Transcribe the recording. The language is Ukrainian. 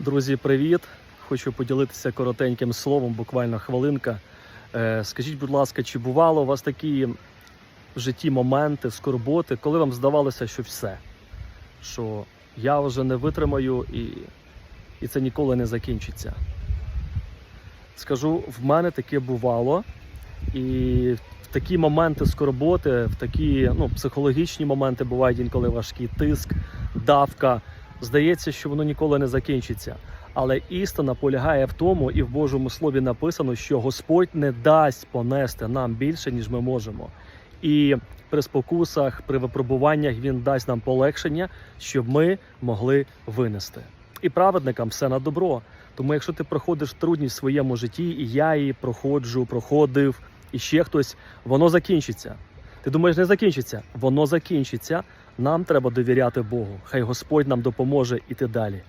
Друзі, привіт! Хочу поділитися коротеньким словом, буквально хвилинка. Е, Скажіть, будь ласка, чи бувало у вас такі в житті моменти, скорботи, коли вам здавалося, що все, що я вже не витримаю і, і це ніколи не закінчиться? Скажу, в мене таке бувало, і в такі моменти скорботи, в такі ну, психологічні моменти бувають інколи важкі тиск, давка. Здається, що воно ніколи не закінчиться. Але істина полягає в тому, і в Божому Слові написано, що Господь не дасть понести нам більше, ніж ми можемо. І при спокусах, при випробуваннях Він дасть нам полегшення, щоб ми могли винести. І праведникам все на добро. Тому, якщо ти проходиш трудність в своєму житті, і я її проходжу, проходив, і ще хтось, воно закінчиться. Ти думаєш, не закінчиться? Воно закінчиться. Нам треба довіряти Богу. Хай Господь нам допоможе іти далі.